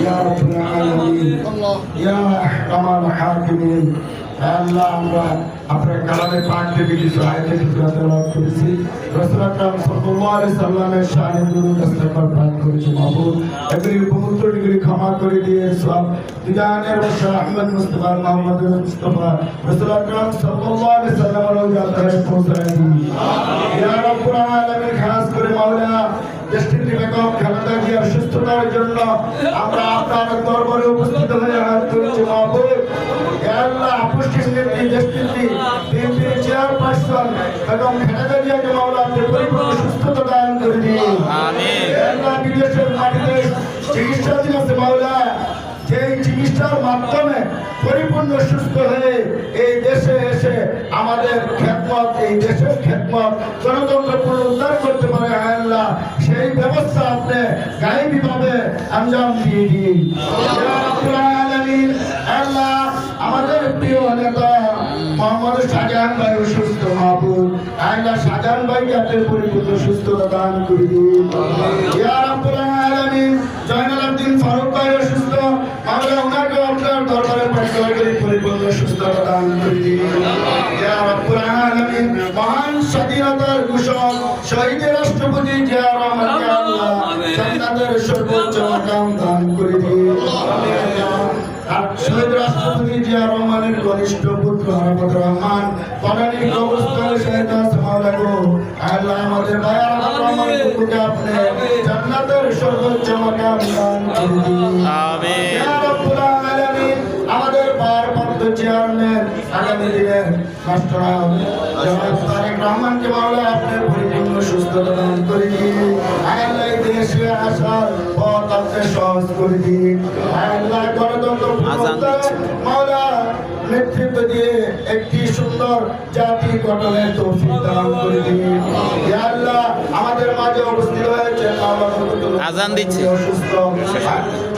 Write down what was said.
يا رب العالمين يا أحكم الحاكمين আল্লাহ আমরা আপনার কালামে পাক থেকে কিছু আয়াতের হিফাজত লাভ করেছি রাসূল আকরাম সাল্লাল্লাহু আলাইহি সাল্লামের শানে দুরূদ ইস্তেগফার পাঠ করেছি মাহবুব এগুলি বহুত্ব ডিগ্রি ক্ষমা করে দিয়ে সব দিদানের বর্ষা আহমদ মুস্তাফা মোহাম্মদ মুস্তাফা রাসূল আকরাম সাল্লাল্লাহু আলাইহি সাল্লামের রওজা তাহে পৌঁছায় দিন আমরা আপনার দরবারে উপস্থিত হয়ে হাত তুলছি মাহবুব। আল্লাহ চেয়ারপারসন খালেদা পরিপূর্ণ সুস্থতা দান করে দিন। আমিন। আল্লাহ বিদেশের মাটিতে চিকিৎসাধীন আছে মাওলা। যেই চিকিৎসার মাধ্যমে পরিপূর্ণ সুস্থ হয়ে এই দেশে এসে আমাদের খেদমত এই দেশের খেদমত গণতন্ত্র পুনরুদ্ধার করতে পারে হায় আল্লাহ সেই ব্যবস্থা আপনি গায়েবীভাবে আঞ্জাম দিয়ে দিন। আল্লাহ। আমাদের প্রিয় নেতা মোহাম্মদ শাহজাহান ভাই অসুস্থ মাহবুব আল্লাহ শাহজাহান ভাইকে আপনি পরিপূর্ণ সুস্থতা দান করে দিন। রাব্বুল আলামিন জয়নাল আব্দিন ফারুক ভাই অসুস্থ আমরা ওনাকে আপনার দরবারে প্রার্থনা করি পরিপূর্ণ সুস্থতা দান করে দিন। মহান স্বাধীনতার ঘোষক শহীদ রাষ্ট্রপতি জিয়া রহমান। দান করে দিয়ে শহীদ রাষ্ট্রপতি জিয়া রহমানের ঘনিষ্ঠ পুত্র হরমত রহমান পলানি কবরস্থানে শহীদ মাওলা গো। আল্লাহ আমাদের হরমত রহমান কুকুরকে আপনি সর্বোচ্চ মাকাম দান করে দিন। দিনের তারেক রহমানকে মাওলা আপনি পরিপূর্ণ সুস্থতা দান করে দিন। আল্লাহ দেশে আসার পথ আপনি সহজ করে দিন। আল্লাহ গণতন্ত্র মাওলা নেতৃত্ব দিয়ে একটি সুন্দর জাতি গঠনের তৌফিক দান করে দিন। আল্লাহ আমাদের মাঝে উপস্থিত হয়েছে আজান দিচ্ছে। অসুস্থ।